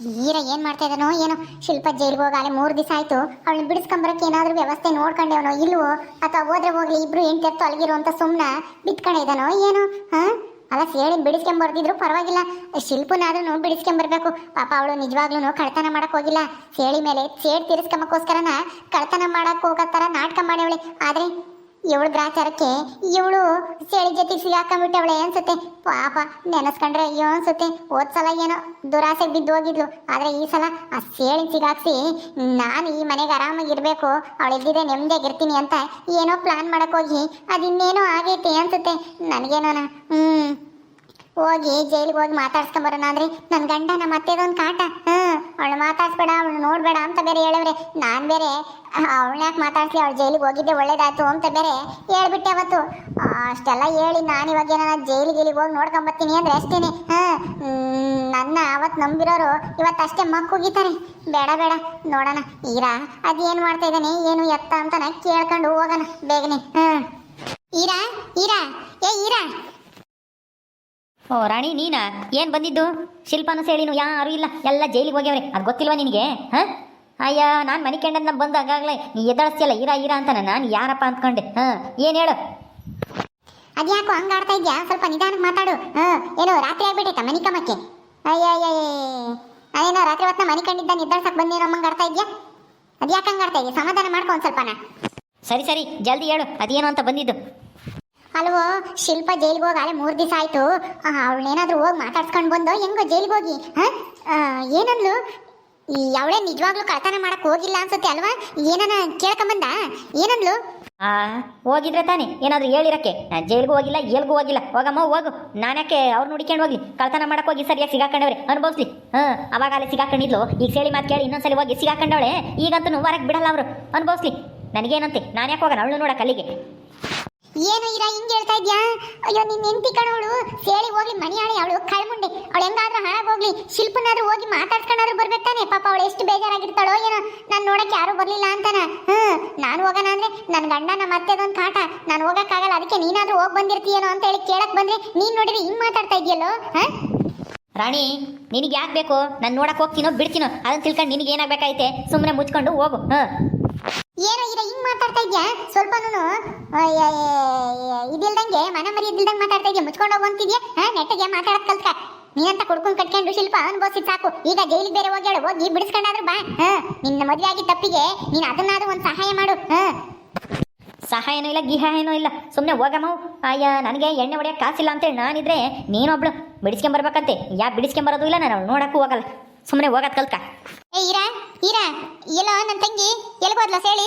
ಈರ ಏನ್ ಮಾಡ್ತಾ ಇದನೋ ಏನೋ. ಶಿಲ್ಪ ಜೈಲ್ಗೆ ಹೋಗಾಲೆ ಮೂರು ದಿವಸ ಆಯ್ತು. ಅವಳನ್ನ ಬಿಡಿಸ್ಕೊಂಬರಕ್ಕೆ ಏನಾದ್ರೂ ವ್ಯವಸ್ಥೆ ನೋಡ್ಕೊಂಡೇವನೋ ಇಲ್ವೋ? ಅಥವಾ ಹೋದ್ರೆ ಹೋಗ್ಲಿ, ಇಬ್ರು ಹೆಂಡ್ತಿ ಅಲಗಿರೋ ಅಂತ ಸುಮ್ನ ಬಿತ್ಕೊಂಡ ಇದ್ದಾನೋ ಏನೋ? ಹಾ? ಅಲ್ಲ ಸೇಳಿ ಬಿಡಿಸ್ಕೊಂಬರ್ದಿದ್ರು ಪರವಾಗಿಲ್ಲ. ಶಿಲ್ಪನಾದ್ರೂ ಬಿಡಿಸ್ಕೊಂಬರ್ಬೇಕು. ಪಾಪ ಅವಳು ನಿಜವಾಗ್ಲೂ ಕಳ್ತನ ಮಾಡಕ್ ಹೋಗಿಲ್ಲ. ಸೇಳಿ ಮೇಲೆ ಸೇಡ್ ತೀರಿಸ್ಕೊಂಬಕ್ಕೋಸ್ಕರನ ಕಳ್ತನ ಮಾಡಕ್ ತರ ನಾಟಕ ಮಾಡ್ಯವಳೆ ಆದ್ರೆ ಇವಳು ಗ್ರಾಚಾರಕ್ಕೆ ಇವಳು ಸೇಳಿ ಜೊತೆಗೆ ಸಿಗಾಕೊಂಡ್ಬಿಟ್ಟವಳೆ ಅನ್ಸುತ್ತೆ. ಪಾಪ, ನೆನೆಸ್ಕೊಂಡ್ರೆ ಅಯ್ಯೋ ಅನ್ಸುತ್ತೆ. ಹೋದ್ ಸಲ ಏನೋ ದುರಾಸೆ ಬಿದ್ದು ಹೋಗಿದ್ಲು. ಆದ್ರೆ ಈ ಸಲ ಆ ಸೇಳಿ ಸಿಗಾಕ್ಸಿ ನಾನು ಈ ಮನೆಗೆ ಆರಾಮಾಗಿರ್ಬೇಕು ಅವಳು ಇದ್ದಿದ್ರೆ ನೆಮ್ಮದಿಯಾಗಿರ್ತೀನಿ ಅಂತ ಏನೋ ಪ್ಲಾನ್ ಮಾಡಕ್ ಹೋಗಿ. ಅದಿನ್ನೇನೋ ಆಗೈತೆ ಅನ್ಸುತ್ತೆ. ನನಗೇನೋನ? ಹ್ಮ್. ಹೋಗಿ ಜೈಲಿಗೆ ಹೋಗಿ ಮಾತಾಡ್ಸ್ಕೊಂಬರೋಣ ಅಂದ್ರೆ ನನ್ನ ಗಂಡ ನಮ್ಮ ಅತ್ತೆದೊಂದು ಕಾಟ. ಹ್ಮ್ ಅವಳು ಮಾತಾಡ್ಸ್ಬೇಡ ಅವಳು ನೋಡ್ಬೇಡ ಅಂತ ಬೇರೆ ಹೇಳವ್ರೆ. ನಾನು ಬೇರೆ, ಅವಳನ್ನ ಯಾಕೆ ಮಾತಾಡ್ಸಿ ಅವಳು ಜೈಲಿಗೆ ಹೋಗಿದ್ದೆ, ಒಳ್ಳೇದಾಯ್ತು ಅಂತ ಬೇರೆ ಹೇಳ್ಬಿಟ್ಟೆ ಅವತ್ತು. ಅಷ್ಟೆಲ್ಲ ಹೇಳಿ ನಾನು ಇವಾಗ ಏನಾರ ಜೈಲಿಗೆ ಇಲ್ಲಿಗೆ ಹೋಗಿ ನೋಡ್ಕೊಂಬರ್ತೀನಿ ಅಂದ್ರೆ ಅಷ್ಟೇನೆ. ಹಾಂ ನನ್ನ ಅವತ್ತು ನಂಬಿರೋರು ಇವತ್ತು ಅಷ್ಟೇ ಮಕ್ಕುಗಿತಾರೆ ಬೇಡ ಬೇಡ, ನೋಡೋಣ. ಈರಾ, ಅದೇನು ಮಾಡ್ತಾ ಇದ್ದಾನೆ? ಏನು ಎತ್ತ ಅಂತ ಕೇಳ್ಕೊಂಡು ಹೋಗೋಣ ಬೇಗನೆ. ಹ್ಞೂ ಈರಾ ಈರಾ, ಏ ಈರಾ ಓ ರಾಣಿ ನೀನಾ? ಏನು ಬಂದಿದ್ದು? ಶಿಲ್ಪನು ಸೇಳಿನು ಯಾರು ಇಲ್ಲ. ಎಲ್ಲ ಜೈಲಿಗೆ ಹೋಗ್ಯವ್ರೆ. ಅದು ಗೊತ್ತಿಲ್ವಾ ನಿನಗೆ? ಹಾಂ? ಅಯ್ಯ ನಾನು ಮನೆ ಕಂಡನ್ನ ಬಂದು ಹಾಗಾಗಲೇ ನೀ ಎದಳಿಸ್ತಿಯಲ್ಲ ಇರಾ ಇರಾ ಅಂತ ನಾನು ಯಾರಪ್ಪ ಅಂದ್ಕೊಂಡೆ. ಹಾಂ ಏನು ಹೇಳು? ಅದ್ಯಾಕೋ ಹಂಗೆ ಆಡ್ತಾ ಇದ್ಯಾ? ಸ್ವಲ್ಪ ನಿಧಾನಕ್ಕೆ ಮಾತಾಡು. ಹಾ ಏನೋ ರಾತ್ರಿ ಆಗ್ಬಿಟ್ಟೈತ ಮನಿ ಕಮಕ್ಕೆ ಅಯ್ಯಯ್ಯ ಅದೇನೋ ರಾತ್ರಿ ಹೊತ್ತ ಮನಿ ಕಂಡಿದ್ದ ನಿದ್ದಾಡ್ಸಕ್ ಬಂದೇನೋ ಹಂಗ ಆಡ್ತಾ ಇದ್ಯಾ? ಅದ್ಯಾಕೆ ಹಂಗೆ ಆಡ್ತಾ ಇದೆಯಾ? ಸಮಾಧಾನ ಮಾಡ್ಕೊ ಒಂದ್ ಸ್ವಲ್ಪನ. ಸರಿ ಸರಿ ಜಲ್ದಿ ಹೇಳು. ಅದೇನು ಅಂತ ಬಂದಿದ್ದು. ಅಲ್ವೋ ಶಿಲ್ಪ ಜೈಲಿಗೆ ಹೋಗಿ ಅಲ್ಲೇ ಮೂರು ದಿವಸ ಆಯ್ತು. ಅವಳೇನಾದ್ರೂ ಹೋಗಿ ಮಾತಾಡ್ಸ್ಕೊಂಡು ಬಂದು ಹೆಂಗೋ ಜೈಲಿಗೆ ಹೋಗಿ ಏನಂದ್ಲು? ಅವಳೇ ನಿಜವಾಗ್ಲೂ ಕಳ್ತನ ಮಾಡಕ್ ಹೋಗಿಲ್ಲ ಅನ್ಸುತ್ತೆ ಅಲ್ವಾ? ಏನನ ಕೇಳ್ಕೊಂಬಂದ ಏನಂದ್ಲು? ಆ, ಹೋಗಿದ್ರೆ ತಾನೆ, ಏನಾದರೂ ಹೇಳಿರಕ್ಕೆ. ನಾನು ಜೈಲಿಗೂ ಹೋಗಿಲ್ಲ, ಏಲ್ಗೂ ಹೋಗಿಲ್ಲ. ಹೋಗಮ್ಮ, ಹೋಗು. ನಾನ್ಯಾಕೆ ಅವ್ರು ನೋಡಿಕೊಂಡು ಹೋಗ್ಲಿ. ಕಳ್ತನ ಮಾಡಕ್ ಹೋಗಿ ಸರಿಯಾಗಿ ಸಿಗಾಕೊಂಡವ್ರೆ. ಅನುಭವಿಸ್ಲಿ. ಹಾಂ ಅವಾಗ ಅಲ್ಲಿ ಸಿಗಾಕೊಂಡಿದ್ಲು. ಈಗ ಸೇಳಿ ಮಾತು ಕೇಳಿ ಇನ್ನೊಂದ್ಸಲಿ ಹೋಗಿ ಸಿಗಾಕೊಂಡವಳೆ. ಈಗಂತೂ ವಾರಕ್ಕೆ ಬಿಡಲ್ಲ ಅವರು. ಅನುಭವಿಸ್ಲಿ. ನನಗೇನಂತೆ? ನಾನು ಯಾಕೆ ಹೋಗೋಣ? ಅವಳು ನೋಡಕ್ಕೆ ಅಲ್ಲಿಗೆ. ಏನು ಇರ ಹಿಂಗೆ ಹೇಳ್ತಾ ಇದ್ಯಾ? ಅಯ್ಯೋ ನಿನ್ನ ಹೆಂಡತಿ ಕಣವಳು ಸೇಳಿ ಹೋಗ್ಲಿ, ಮನಿ ಆಳಿ ಅವಳು, ಕಳ್ಮುಂಡೆ. ಅವಳು ಹೆಂಗಾದ್ರೂ ಹಾಳಾಗೋಗ್ಲಿ ಶಿಲ್ಪನಾದ್ರೂ ಹೋಗಿ ಮಾತಾಡ್ಸ್ಕೊಂಡಾದ್ರೂ ಬರ್ಬೇಕಾನೆ ಪಾಪ ಅವಳು ಎಷ್ಟು ಬೇಜಾರಾಗಿರ್ತಾಳೋ ಏನೋ. ನಾನು ನೋಡಕ್ಕೆ ಯಾರು ಬರಲಿಲ್ಲ ಅಂತಾನ. ಹ್ಮ್ ನಾನು ಹೋಗೋಣ ಅಂದ್ರೆ ನನ್ನ ಗಂಡ ನಮ್ಮ ಅತ್ತೆದೊಂದು ಕಾಟ ನಾನು ಹೋಗೋಕ್ಕಾಗಲ್ಲ, ಅದಕ್ಕೆ ನೀನಾದ್ರೂ ಹೋಗಿ ಬಂದಿರ್ತೀಯೇನೋ ಅಂತ ಹೇಳಿ ಕೇಳಕ್ಕೆ ಬಂದ್ರೆ. ನೀನ್ ನೋಡಿದ್ರೆ ಹಿಂಗೆ ಮಾತಾಡ್ತಾ ಇದೆಯಲ್ಲೋ ಹಾ? ರಾಣಿ ನಿನಗೆ ಯಾಕೆ ಬೇಕು? ನಾನು ನೋಡಕ್ಕೆ ಹೋಗ್ತೀನೋ, ಬಿಡ್ತೀನೋ? ಅದನ್ನು ತಿಳ್ಕೊಂಡು ನಿನಗೆ ಸುಮ್ಮನೆ ಮುಚ್ಕೊಂಡು ಹೋಗು. ಹಾಂ ಮಾತಾಡ್ತಾ ಇದ್ಯಾ? ಸ್ವಲ್ಪನೂ ಇದಿಲ್ದಂಗೆ ಮನೆ ಮರಿ ಇದ್ದಿಲ್ದಂಗೆ ಮಾತಾಡ್ತಾ ಇದ್ಯಾ? ಮುಚ್ಕೊಂಡು ಹೋಗು ಅಂತಿದ್ಯಾ? ಹಾ ನೆಟ್ಟಿಗೆ ಮಾತಾಡೋದು ಕಲ್ತ್ಕ. ನೀನಂತ ಕುಡ್ಕೊಂಡ್ ಕಟ್ಕೊಂಡು ಶಿಲ್ಪ ಅನ್ಬೋಸಿದ್ ಸಾಕು. ಈಗ ಜೈಲಿಗೆ ಬೇರೆ ಹೋಗಿ ಹೇಳು ಹೋಗಿ ಬಿಡಿಸ್ಕೊಂಡಾದ್ರು ಬಾ. ಹಾ ನಿನ್ನ ಮದುವೆ ಆಗಿದ್ದ ತಪ್ಪಿಗೆ ನೀನ್ ಅದನ್ನಾದ್ರೂ ಒಂದ್ ಸಹಾಯ ಮಾಡು. ಹಾ. ಸಹಾಯನೂ ಇಲ್ಲ ಗಿಹಾಯನೂ ಇಲ್ಲ. ಸುಮ್ಮನೆ ಹೋಗಮ್ಮ. ಅಯ್ಯ ನನಗೆ ಎಣ್ಣೆ ಹೊಡೆಯೋಕೆ ಕಾಸಿಲ್ಲ ಅಂತೇಳಿ ನಾನಿದ್ರೆ ನೀನೊಬ್ಳು ಬಿಡಿಸ್ಕೊಂಬರ್ಬೇಕಂತೆ ಯಾ ಬಿಡಿಸ್ಕೊಂಬರೋದು ಇಲ್ಲ ನಾನು ನೋಡಕ್ಕೂ ಹೋಗಲ್ಲ. ಸುಮ್ಮನೆ ಹೋಗೋದು ಕಲ್ಕ ಏ ಇರಾ ಇರಾ ಎಲ್ಲೋ ನನ್ನ ತಂಗಿ ಎಲ್ಗೋದ್ಲ ಸೇಳಿ?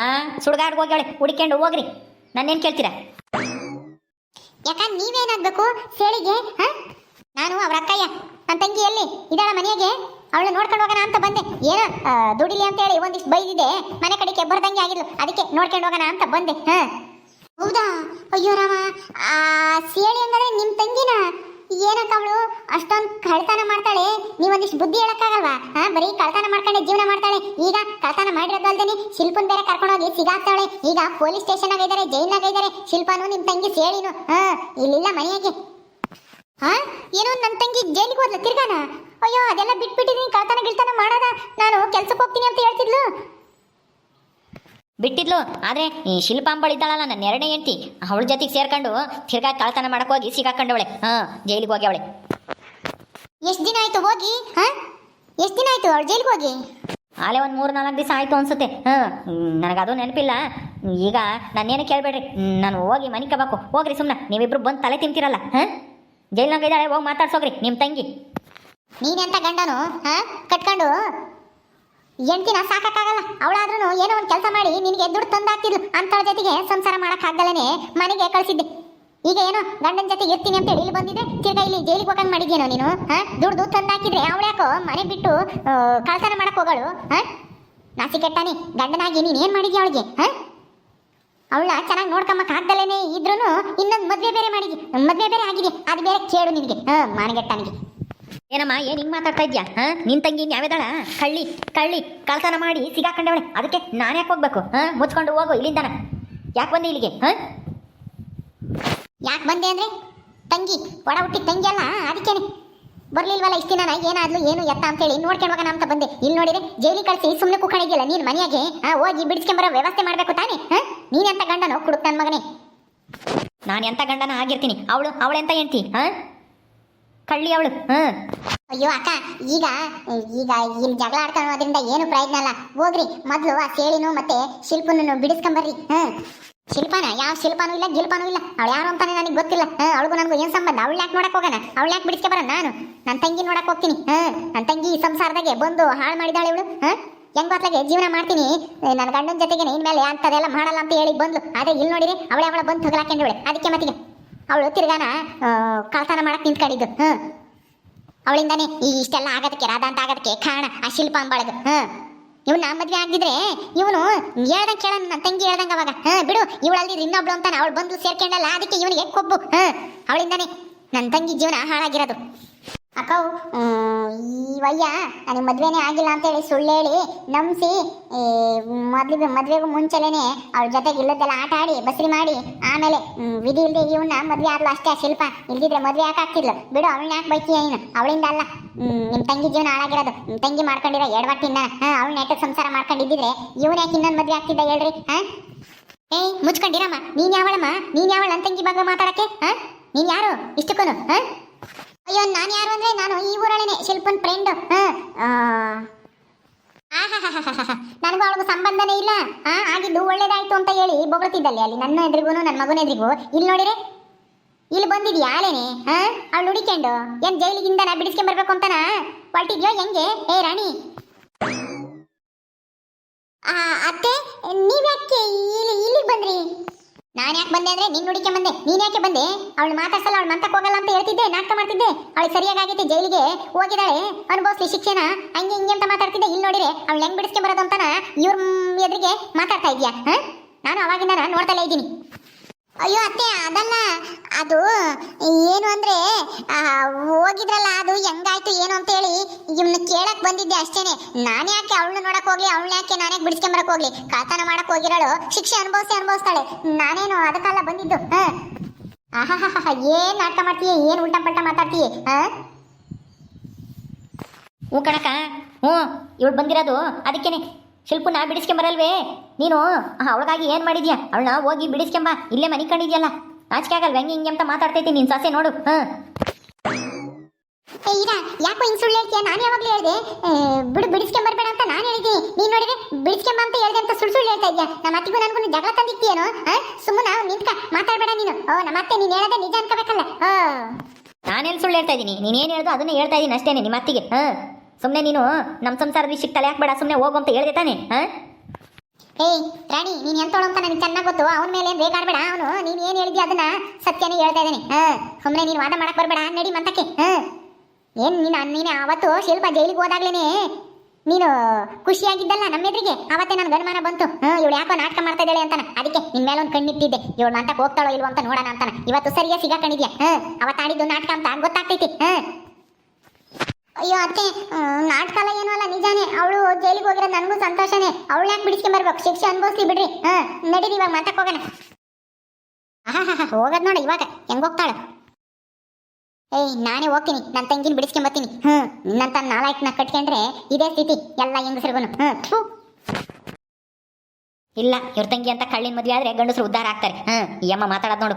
ಆ? ಸುಡ್ಗಾಡ್ಗೆ ಹೋಗ್ಯಾಳೆ ಹುಡ್ಕೊಂಡು ಹೋಗ್ರಿ. ನನ್ನೇನು ಕೇಳ್ತೀರಾ? ಯಾಕ ನೀವೇನಾಗ್ಬೇಕು? ಸೇಳಿಗೆ ಹಾ? ನಾನು ಅವ್ರ ಅಕ್ಕಯ್ಯ. ನನ್ನ ತಂಗಿ ಎಲ್ಲಿ? ಇದಾಳ ಮನೆಗೆ? ಅವಳು ನೋಡ್ಕೊಂಡು ಹೋಗೋಣ ಅಂತ ಬಂದೆ. ಏನೋ ದುಡಿಲಿ ಅಂತ ಹೇಳಿ ಒಂದಿಷ್ಟು ಬೈದಿದೆ ಮನೆ ಕಡೆಗೆ ಬರ್ದಂಗೆ ಆಗಿದ್ಲು. ಅದಕ್ಕೆ ನೋಡ್ಕೊಂಡು ಹೋಗೋಣ ಅಂತ ಬಂದೆ ಹಾ? ಹೌದಾ? ಅಯ್ಯೋ ರಾಮ. ಆ ಸೇಳಿ ಹಂಗಾದ್ರೆ ನಿಮ್ ತಂಗಿನ? ಏನಕ್ಕ ಅವಳು? ಅಷ್ಟೊಂದು ಕಳ್ತನ ಮಾಡ್ತಾಳೆ. ನೀವೊಂದಿಷ್ಟು ಬುದ್ಧಿ ಹೇಳಕ್ಕಾಗಲ್ವಾ? ಹಾ, ಬರೀ ಕಳ್ತನ ಮಾಡ್ಕೊಂಡೆ ಜೀವನ ಮಾಡ್ತಾಳೆ. ಈಗ ಕಳ್ತನ ಮಾಡಿರೋದು ಅಲ್ದೇನೆ ಶಿಲ್ಪನ್ ಬೇರೆ ಕರ್ಕೊಂಡು ಹೋಗಿ ಸಿಗಾಕ್ತಾಳೆ. ಈಗ ಪೊಲೀಸ್ ಸ್ಟೇಷನ್ ಆಗಿದ್ದಾರೆ ಜೈಲ್ನಾಗ ಇದಾರೆ. ಶಿಲ್ಪನು ನಿಮ್ ತಂಗಿ ಸೇಳಿನು. ಹಾ, ಇಲ್ಲಿಲ್ಲ ಮನೆಯಾಗೆ. ಹಾ, ಏನೋ ನನ್ನ ತಂಗಿ ಜೈಲಿಗೆ ಹೋದ್ಲ, ತಿರ್ಗಾನ? ಅಯ್ಯೋ, ಅದೆಲ್ಲ ಬಿಟ್ಬಿಟ್ಟಿದೀನಿ, ಕಳ್ತನ ಗಿಳ್ತನ ಮಾಡೋದ. ನಾನು ಕೆಲ್ಸಕ್ಕೆ ಹೋಗ್ತೀನಿ ಅಂತ ಹೇಳ್ತಿದ್ಲು. ಬಿಟ್ಟಿದ್ಲು. ಆದರೆ ಈ ಶಿಲ್ಪಾಂಬಳ ಇದ್ದಾಳಲ್ಲ ನನ್ನ ಎರಡನೇ ಹೆಂಡ್ತಿ. ಅವಳ ಜೊತೆಗೆ ಸೇರ್ಕೊಂಡು ತಿರ್ಗಾ ಕಳ್ತನ ಮಾಡಕ್ಕೆ ಹೋಗಿ ಸಿಗಾಕೊಂಡವಳೆ. ಹಾಂ ಜೈಲಿಗೆ ಹೋಗಿ ಅವಳೆ ಎಷ್ಟು ದಿನ ಆಯ್ತು ಹೋಗಿ? ಹಾಂ? ಎಷ್ಟು ದಿನ ಆಯ್ತು ಅವಳು ಜೈಲಿಗೆ ಹೋಗಿ? ಆಲೆ ಒಂದು ಮೂರು ನಾಲ್ಕು ದಿವಸ ಆಯಿತು ಅನ್ಸುತ್ತೆ. ಹಾಂ ನನಗದು ನೆನಪಿಲ್ಲ. ಈಗ ನಾನೇನು ಕೇಳಬೇಡ್ರಿ. ನಾನು ಹೋಗಿ ಮನೆ ಕಬಾಕು. ಹೋಗ್ರಿ ಸುಮ್ಮನೆ ನೀವಿಬ್ರು ಬಂದು ತಲೆ ತಿಂತೀರಲ್ಲ. ಹಾಂ? ಜೈಲ್ನಾಗ ಇದ್ದಾಳೆ ಹೋಗಿ ಮಾತಾಡ್ಸೋಗ್ರಿ. ನಿಮ್ಮ ತಂಗಿ. ನೀನೆಂತ ಗಂಡನು? ಹಾಂ? ಕಟ್ಕೊಂಡು? ಹೆಂಡ್ತಿನ ಸಾಕಾಗಲ್ಲ ಅವಳಾದ್ರೂ ಏನೋ ಒಂದು ಕೆಲಸ ಮಾಡಿ ನಿನಗೆ ದುಡ್ಡು ತಂದಾಗ್ತಿದ್ಲು ಅಂತಳ ಜೊತೆಗೆ ಸಂಸಾರ ಮಾಡೋಕ್ಕಾಗಲ್ಲೇ ಮನೆಗೆ ಕಳಿಸಿದ್ದೆ. ಈಗ ಏನೋ ಗಂಡನ ಜೊತೆಗೆ ಇರ್ತೀನಿ ಅಂತ ಹೇಳಿ ಬಂದಿದ್ದೆ ತಿರ್ಗಾ ಇಲ್ಲಿ ಜೈಲಿಗೆ ಹೋಗಂಗೆ ಮಾಡಿದ್ಯೇನೋ ನೀನು, ಹಾ? ದುಡ್ಡು ತಂದಾಕಿದ್ರೆ ಅವಳ್ಯಾಕೋ ಮನೆ ಬಿಟ್ಟು ಕಳ್ತನ ಮಾಡಕ್ಕೆ ಹೋಗಳು, ಹಾ? ನಾಸಿ ಕೆಟ್ಟಾನೆ, ಗಂಡನಾಗಿ ನೀನು ಏನು ಮಾಡಿದ್ಯ ಅವಳಿಗೆ, ಹಾಂ? ಅವಳ ಚೆನ್ನಾಗಿ ನೋಡ್ಕೊಂಬಕ್ ಆಗ್ದಲೇನೆ ಇದ್ರೂ ಇನ್ನೊಂದು ಮದುವೆ ಬೇರೆ ಮಾಡಿದ್ವಿ ಮದುವೆ ಬೇರೆ ಆಗಿದೆ ಅದು ಬೇರೆ ಕೇಳು ನಿನಗೆ, ಹಾ, ಮಾನಗೆಟ್ಟನಿಗೆ. ಏನಮ್ಮ ಏನು ಹಿಂಗೆ ಮಾತಾಡ್ತಾ ಇದ್ಯಾ? ಹಾಂ? ನಿನ್ನ ತಂಗಿ ಯಾವ್ದಾಳ ಕಳ್ಳಿ ಕಳ್ಳಿ ಕಳ್ತನ ಮಾಡಿ ಸಿಗಾಕೊಂಡವಳೆ. ಅದಕ್ಕೆ ನಾನು ಯಾಕೆ ಹೋಗ್ಬೇಕು? ಹಾಂ? ಮುಚ್ಕೊಂಡು ಹೋಗು ಇಲ್ಲಿಂದನ. ಯಾಕೆ ಬಂದೆ ಇಲ್ಲಿಗೆ? ಹಾಂ? ಯಾಕೆ ಬಂದೆ ಅಂದ್ರೆ? ತಂಗಿ ಒಡ ಹುಟ್ಟಿ ತಂಗಿ ಅಲ್ಲ ಅದಕ್ಕೇನೆ. ಬರ್ಲಿಲ್ವಲ್ಲ ಇಷ್ಟು ದಿನ ಏನಾದ್ಲು ಏನು ಎತ್ತ ಅಂತ ಹೇಳಿ ನೋಡ್ಕೊಂಡು ಹೋಗೋಣ ಅಂತ ಬಂದೆ. ಇಲ್ಲಿ ನೋಡಿದ್ರೆ ಜೈಲಿ ಕಳ್ಸಿ ಸುಮ್ಮನೆ ಕುಕ್ಕಣಿದ್ಯಲ್ಲ ನೀನ್ ಮನೆಯಾಗೆ? ಹೋಗಿ ಬಿಡಿಸ್ಕೊಂಬರೋ ವ್ಯವಸ್ಥೆ ಮಾಡ್ಬೇಕು ತಾನೇ? ಹಾ? ನೀನೆಂತ ಗಂಡನೋ? ಕುಡುಕ್ ನನ್ ಮಗನೇ. ನಾನು ಎಂತ ಗಂಡನ? ಆಗಿರ್ತೀನಿ. ಅವಳು ಅವಳೆಂತ ಹೆಂಡ್ತಿ? ಹಾ? ಕಳ್ಳಿ ಅವಳು. ಹಾಂ ಅಯ್ಯೋ ಅಕ್ಕ ಈಗ ಈಗ ಇಲ್ಲಿ ಜಗಳ ಆಡ್ಕೊಳ್ಳೋದ್ರಿಂದ ಏನು ಪ್ರಯೋಜನ ಅಲ್ಲ ಹೋಗ್ರಿ ಮೊದಲು ಆ ಸೇಳಿನು ಮತ್ತೆ ಶಿಲ್ಪನನ್ನು ಬಿಡಿಸ್ಕೊಂಬರ್ರಿ. ಹ್ಮ್. ಶಿಲ್ಪನ? ಯಾವ ಶಿಲ್ಪನೂ ಇಲ್ಲ ಗಿಲ್ಪನೂ ಇಲ್ಲ. ಅವಳು ಯಾರು ಅಂತಾನೆ ನನಗೆ ಗೊತ್ತಿಲ್ಲ. ಹಾಂ ಅವಳಿಗೂ ನನಗೂ ಏನು ಸಂಬಂಧ? ಅವಳು ಯಾಕೆ ನೋಡಕ್ಕೆ ಹೋಗೋಣ? ಅವಳು ಯಾಕೆ ಬಿಡಿಸ್ಕೊಂಬರ ನಾನು ನನ್ನ ತಂಗಿ ನೋಡಕ್ಕೆ ಹೋಗ್ತೀನಿ. ಹ್ಮ್ ನನ್ನ ತಂಗಿ ಈ ಸಂಸಾರದಾಗೆ ಬಂದು ಹಾಳು ಮಾಡಿದಾಳೆ ಇವಳು. ಹ್ಮ್ ಹೆಂಗ್ ಗೊತ್ತಾಗೆ ಜೀವನ ಮಾಡ್ತೀನಿ. ನನ್ನ ಗಂಡನ ಜೊತೆಗೆ ಇನ್ಮೇಲೆ ಅಂತದೆಲ್ಲ ಮಾಡಲ್ಲ ಅಂತ ಹೇಳಿ ಬಂದ್ಲು. ಅದೇ ಇಲ್ಲಿ ನೋಡಿರಿ ಅವಳೆ ಅವಳ ಬಂದು ತಗಲಾಕೊಂಡವಳೆ ಅದಕ್ಕೆ ಮತ್ತಿಗೆ. ಅವಳು ತಿರ್ಗಾನ ಕಳ್ತನ ಮಾಡಕ್ ನಿಂತ್ಕೊಂಡಿದ್ದು. ಹ್ಞೂ ಅವಳಿಂದಾನೆ ಈ ಇಷ್ಟೆಲ್ಲ ಆಗೋದಕ್ಕೆ, ರಾಧ ಅಂತ ಆಗೋದಕ್ಕೆ ಕಾರಣ, ಆ ಶಿಲ್ಪ ಅಂಬಾಳದು. ಹ. ಇವನ್ನ ಮದ್ವೆ ಆಗಿದ್ರೆ ಇವನು ಹೇಳ್ದಂಗೆ ಕೇಳ ನನ್ನ ತಂಗಿ ಹೇಳ್ದಂಗೆ ಅವಾಗ. ಹ, ಬಿಡು, ಇವಳಲ್ಲಿ ಇನ್ನೊಬ್ಳು ಅಂತಾನೆ ಅವಳು ಬಂದು ಸೇರ್ಕೊಂಡಲ್ಲ, ಅದಕ್ಕೆ ಇವನಿಗೆ ಕೊಬ್ಬು. ಹ. ಅವಳಿಂದಾನೆ ನನ್ನ ತಂಗಿ ಜೀವನ ಹಾಳಾಗಿರೋದು. ಅಕ್ಕವು ಈ ವಯ್ಯ, ನನಗೆ ಮದ್ವೆನೇ ಆಗಿಲ್ಲ ಅಂತೇಳಿ ಸುಳ್ಳು ಹೇಳಿ ನಂಬಿಸಿ ಮದ್ವೆ ಮದ್ವೆಗೂ ಮುಂಚೆನೇ ಅವಳ ಜೊತೆಗೆ ಇಲ್ಲದೆಲ್ಲ ಆಟ ಆಡಿ, ಬಸ್ರಿ ಮಾಡಿ, ಆಮೇಲೆ ವಿಧಿ ಇಲ್ಲದೆ ಇವನ್ನ ಮದ್ವೆ ಆದ್ಲು ಅಷ್ಟೇ, ಶಿಲ್ಪ. ಇಲ್ದಿದ್ರೆ ಮದ್ವೆ ಯಾಕೆ ಆಗ್ತಿದ್ಲು? ಬಿಡು, ಅವಳನ್ನ ಯಾಕೆ ಬೈತೀಯ ಏನು ಅವಳಿಂದ ಅಲ್ಲ. ನಿಮ್ಮ ನಿಮ್ ತಂಗಿ ಜೀವನ ಹಾಳಾಗಿರೋದು. ನಿಮ್ಮ ತಂಗಿ ಮಾಡ್ಕೊಂಡಿರೋ ಎಡವಟ್ಟಿನ ಹಾ ಅವಳು ನೆಟ್ಟಗೆ ಸಂಸಾರ ಮಾಡ್ಕೊಂಡಿದ್ದಿದ್ರೆ? ಇವನ್ ಯಾಕೆ ಇನ್ನೊಂದು ಮದ್ವೆ ಆಗ್ತಿದ್ದ ಹೇಳ್ರಿ, ಹಾ? ಏಯ್, ಮುಚ್ಕೊಂಡಿರಮ್ಮ. ನೀನ್ ಯಾವಳಮ್ಮ? ನೀನ್ ಯಾವಳ ನನ್ನ ತಂಗಿ ಬಗ್ಗೆ ಮಾತಾಡಕ್ಕೆ, ಹಾ? ನೀನ್ ಯಾರು? ಇಷ್ಟಕ್ಕೂನು, ಹಾ? ಅಯ್ಯೋ, ನಾನು ಯಾರು ಅಂದ್ರೆ ನಾನು ಈ ಊರೊಳನೆ ಶಿಲ್ಪನ್ ಫ್ರೆಂಡ್ ನನಗೂ ಅವಳಿಗೂ ಸಂಬಂಧನೇ ಇಲ್ಲ. ಆ, ಆಗಿದ್ದು ಒಳ್ಳೇದಾಯ್ತು ಅಂತ ಹೇಳಿ ಬೊಗಳ್ತಿದ್ದಲ್ಲಿ ಅಲ್ಲಿ, ನನ್ನ ಎದ್ರಿಗೂ, ನನ್ನ ಮಗನ ಎದ್ರಿಗೂ. ಇಲ್ಲಿ ನೋಡಿರಿ, ಇಲ್ಲಿ ಬಂದಿದ್ಯಾ ಆಲೇನೆ? ಹಾ? ಅವಳು ಹುಡಿಕೊಂಡು ಏನ್ ಜೈಲಿಗಿಂದ ನಾ ಬಿಡಿಸ್ಕೊಂಡ್ ಬರ್ಬೇಕು ಅಂತನ? ಹೊರಟಿದ್ಯೋ ಹೆಂಗೆ? ಏ, ರಾಣಿ. ಅತ್ತೆ, ನೀವ್ಯಾಕೆ ಇಲ್ಲಿ, ಇಲ್ಲಿಗೆ ಬಂದ್ರಿ? ನಾನು ಯಾಕೆ ಬಂದೆ ಅಂದ್ರೆ ನಿನ್ನ ಹುಡುಕೆ ಬಂದೆ. ನೀನ್ ಯಾಕೆ ಬಂದೆ? ಅವಳು ಮಾತಾಡ್ಸಲ್ಲ, ಅವಳು ಮಂತಕ್ಕೆ ಹೋಗಲ್ಲ ಅಂತ ಹೇಳ್ತಿದ್ದೆ, ನಾಟಕ ಮಾಡ್ತಿದ್ದೆ. ಅವಳಿಗೆ ಸರಿಯಾಗಿ ಆಗೈತೆ ಜೈಲಿಗೆ ಹೋಗಿದ್ದಾಳೆ. ಅನುಭವಿಸ್ಲಿ ಶಿಕ್ಷೆನ. ಹಂಗೆ ಹಿಂಗೆ ಅಂತ ಮಾತಾಡ್ತಿದ್ದೆ. ಇಲ್ಲಿ ನೋಡಿರೆ ಅವಳು ಹೆಂಗ್ ಬಿಡಿಸ್ಕೊಂಡ್ ಬರೋದು ಅಂತಾನ ಇವ್ರ ಎದುರಿಗೆ ಮಾತಾಡ್ತಾ ಇದೀಯಾ? ನಾನು ಅವಾಗಿಂದ ನೋಡ್ತಲೇ ಇದ್ದೀನಿ. ಅಯ್ಯೋ ಅತ್ತೆ, ಅದಲ್ಲ. ಅದು ಏನು ಅಂದ್ರೆ ಹೋಗಿದ್ರಲ್ಲ, ಅದು ಹೆಂಗಾಯ್ತು, ಏನು ಅಂತ ಹೇಳಿ ಇವ್ನ ಕೇಳಕ್ ಬಂದಿದ್ದೆ ಅಷ್ಟೇನೆ. ನಾನು ಯಾಕೆ ಅವಳನ್ನ ನೋಡಕ್ ಹೋಗ್ಲಿ, ಅವಳನ್ನ ಯಾಕೆ ನಾನೇ ಬಿಡಿಸ್ಕೊಂಬರಕ್ ಹೋಗ್ಲಿ? ಕಾತನ ಮಾಡಕ್ ಹೋಗಿರೋಳು, ಶಿಕ್ಷೆ ಅನುಭವಿಸಿ ಅನುಭವಿಸ್ತಾಳೆ. ನಾನೇನು ಅದಕ್ಕೆಲ್ಲ ಬಂದಿದ್ದು, ಹ? ಆಹಾಹಾಹಾ ಏನ್ ನಾಟಕ ಮಾಡ್ತೀಯ, ಏನ್ ಉಲ್ಟಾ ಪಲ್ಟಾ ಮಾತಾಡ್ತೀಯ, ಹೂ? ಹ್ಞೂ ಕಣಕ ಹ್ಞೂ, ಇವಳು ಬಂದಿರೋದು ಅದಕ್ಕೇನೆ. ಶಿಲ್ಪನ ಬಿಡಿಸ್ಕೊಂಬರಲ್ವೇ? ನೀನು ಅವಳಗಾಗಿ ಏನು ಮಾಡಿದ್ಯಾ? ಅವಳನ್ನ ಹೋಗಿ ಬಿಡಿಸ್ಕೊಂಬ ಇಲ್ಲೇ ಮನೆ ಕಂಡಿದ್ಯಲ್ಲ? ನಾಚಿಕೆ ಆಗಲ್ವ? ಹೆಂಗೆ ಹಿಂಗೆ ಅಂತ ಮಾತಾಡ್ತೈತಿ ನೀನು ಸೊಸೆ ನೋಡು ಹಾಂ. ಇರ ಯಾಕೋ ಹಿಂಗ್ ಸುಳ್ಳು ಹೇಳ್ತೀಯ? ನಾನು ಯಾವಾಗಲೂ ಹೇಳಿದೆ ಬಿಡು ಬಿಡಿಸ್ಕೊಂಬರ್ಬೇಡ ಅಂತ ನಾನು ಹೇಳಿದ್ದೀನಿ. ನೀನು ನೋಡಿದ್ರೆ ಬಿಡಿಸ್ಕೊಂಬ ಅಂತ ಹೇಳಿದೆ ಅಂತ ಸುಳ್ಳು ಸುಳ್ಳು ಹೇಳ್ತಾ ಇದೆಯಾ? ನಮ್ಮ ಅತ್ತಿಗೂ ನನಗೂ ಜಗಳ ತಂದಿತ್ತೀಯೇನೋ ಸುಮ್ಮನೆ ನಿಂತ್ಕ ಮಾತಾಡಬೇಡ ನೀನು. ಓ ನಮ್ಮ ಅತ್ತೆ ನೀನು ಹೇಳೋದೇ ನಿಜ ಅನ್ಕೋಬೇಕಲ್ಲ ಹಾ. ನಾನೇನು ಸುಳ್ಳು ಹೇಳ್ತಾ ಇದ್ದೀನಿ? ಏನು ಹೇಳ್ದು ಅದನ್ನೇ ಹೇಳ್ತಾ ಇದ್ದೀನಿ ಅಷ್ಟೇನೆ ನಿಮ್ಮ ಅತ್ತಿಗೆ ಹಾಂ. ಸುಮ್ಮನೆ ನೀನು ನಮ್ಮ ಸಂಸಾರದ ವಿಷಯಕ್ಕೆ ತಲೆ ಹಾಕ್ಬೇಡ ಸುಮ್ಮನೆ ಹೋಗು ಅಂತ ಹೇಳ್ದೆ ತಾನೆ, ಹಾಂ? ಏಯ್, ರಾಣಿ, ನೀನ್ ಎಂತೋಳು ಅಂತ ನನಗೆ ಚೆನ್ನಾಗಿ ಗೊತ್ತು. ಅವನ ಮೇಲೆ ಏನು ರೇಗಾಡ್ಬೇಡ ಅವನು. ನೀನ್ ಏನ್ ಹೇಳಿದ್ಯಾ ಅದನ್ನ ಸತ್ಯನೇ ಹೇಳ್ತಾ ಇದ್ದಾನೆ, ಹಾ? ಸುಮ್ಮನೆ ನೀನ್ ವಾದ ಮಾಡಕ್ ಬರ್ಬೇಡ, ನಡಿ ಮಂತಕ್ಕೆ, ಹಾ? ಏನ್ ನೀನ್ ನೀನೆ ಅವತ್ತು ಶಿಲ್ಪ ಜೈಲಿಗೆ ಹೋದಾಗ್ಲೇನೆ ನೀನು ಖುಷಿಯಾಗಿದ್ದಲ್ಲ ನಮ್ಮ ಎದುರಿಗೆ? ಅವತ್ತೇ ನನ್ನ ಅನುಮಾನ ಬಂತು ಇವಳು ಯಾಕೋ ನಾಟಕ ಮಾಡ್ತಾ ಇದ್ದಾಳೆ ಅಂತಾನ? ಅದಕ್ಕೆ ನಿನ್ ಮೇಲೆ ಒಂದು ಕಣ್ಣಿಟ್ಟಿದ್ದೆ. ಇವಳು ಮಂತಕ್ಕೆ ಹೋಗ್ತಾಳೋ ಇಲ್ವೋ ಅಂತ ನೋಡೋಣ ಅಂತಾನ. ಇವತ್ತು ಸರಿಯಾಗಿ ಸಿಗಾಕೊಂಡಿದ್ಯಾ, ಹಾ? ಅವತ್ತಾಡಿದ್ದು ನಾಟಕ ಅಂತ ಗೊತ್ತಾಗ್ತೈತಿ, ಹಾ? ಅಯ್ಯೋ ಅತ್ತೆ ನಾಟಕಲ್ಲ ಏನೋ ಅಲ್ಲ, ನಿಜಾನೇ. ಅವಳು ಜೈಲಿಗೆ ಹೋಗಿರೋದು ನನಗೂ ಸಂತೋಷನೇ. ಅವಳು ಯಾಕೆ ಬಿಡಿಸ್ಕೊಂಡ್ ಬರ್ಬೇಕು? ಶಿಕ್ಷೆ ಅನುಭವಿಸ್ಲಿ ಬಿಡ್ರಿ. ಹಾ, ನಡೀರಿ, ಇವಾಗ ಮಾತಕ್ಕೆ ಹೋಗೋಣ. ಆಹಾ ಹೋಗೋದ್ ನೋಡಿ ಇವಾಗ. ಹೆಂಗ್ ಹೋಗ್ತಾಳು? ಏಯ್, ನಾನೇ ಹೋಗ್ತೀನಿ. ನನ್ನ ತಂಗಿನ ಬಿಡಿಸ್ಕೊಂಬತ್ತೀನಿ ಹ್ಮ್ ನಿನ್ನಂತ ನಾಲ್ಕನ ಕಟ್ಕೊಂಡ್ರೆ ಇದೇ ಸ್ಥಿತಿ. ಎಲ್ಲ ಹೆಂಗಸ್ರಿಗೂ ಥು. ಇಲ್ಲ, ಇವ್ರ ತಂಗಿ ಅಂತ ಕಳ್ಳಿನ ಮದುವೆ ಆದ್ರೆ ಗಂಡಸರು ಉದ್ಧಾರ ಆಗ್ತಾರೆ. ಹ್ಞೂ ಈ ಅಮ್ಮ ಮಾತಾಡೋದು ನೋಡು.